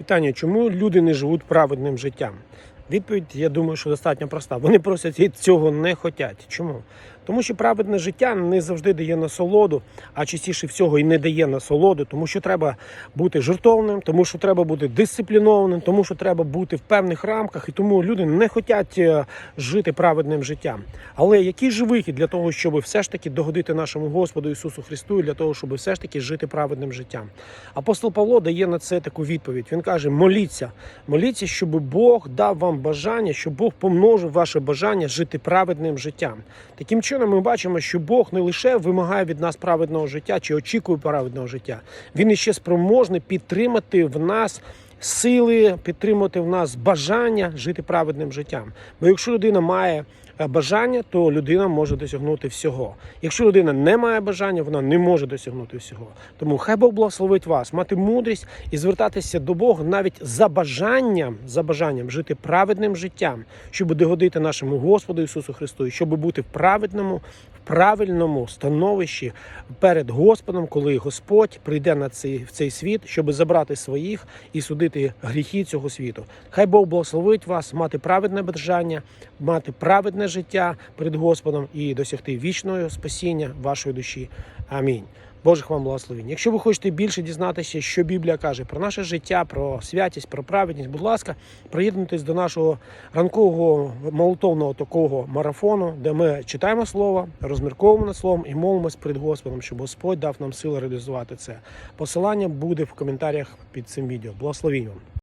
Питання, чому люди не живуть праведним життям? Відповідь, я думаю, що достатньо проста. Вони просто цього не хочуть. Чому? Тому що праведне життя не завжди дає насолоду, а частіше всього і не дає насолоду, тому що треба бути жертовним, тому що треба бути дисциплінованим, тому що треба бути в певних рамках, і тому люди не хочуть е, жити праведним життям. Але який же вихід для того, щоб все ж таки догодити нашому Господу Ісусу Христу, і для того, щоб все ж таки жити праведним життям? Апостол Павло дає на це таку відповідь. Він каже: моліться, моліться, щоб Бог дав вам бажання, щоб Бог помножив ваше бажання жити праведним життям. Таким чином, ми бачимо, що Бог не лише вимагає від нас праведного життя чи очікує праведного життя, він іще спроможний підтримати в нас. Сили підтримувати в нас бажання жити праведним життям. Бо якщо людина має е, бажання, то людина може досягнути всього. Якщо людина не має бажання, вона не може досягнути всього. Тому хай Бог благословить вас, мати мудрість і звертатися до Бога навіть за бажанням, за бажанням жити праведним життям, щоб догодити нашому Господу Ісусу Христу, і щоб бути в праведному, правильному становищі перед Господом, коли Господь прийде на цей в цей світ, щоб забрати своїх і судити гріхи цього світу. Хай Бог благословить вас, мати праведне бажання, мати праведне життя перед Господом і досягти вічного спасіння вашої душі. Амінь. Божих вам благословень. Якщо ви хочете більше дізнатися, що Біблія каже про наше життя, про святість, про праведність, будь ласка, приєднуйтесь до нашого ранкового молотовного такого марафону, де ми читаємо слово, розмірковуємо над словом і молимось перед Господом, щоб Господь дав нам сили реалізувати це. Посилання буде в коментарях під цим відео. Благословінь вам.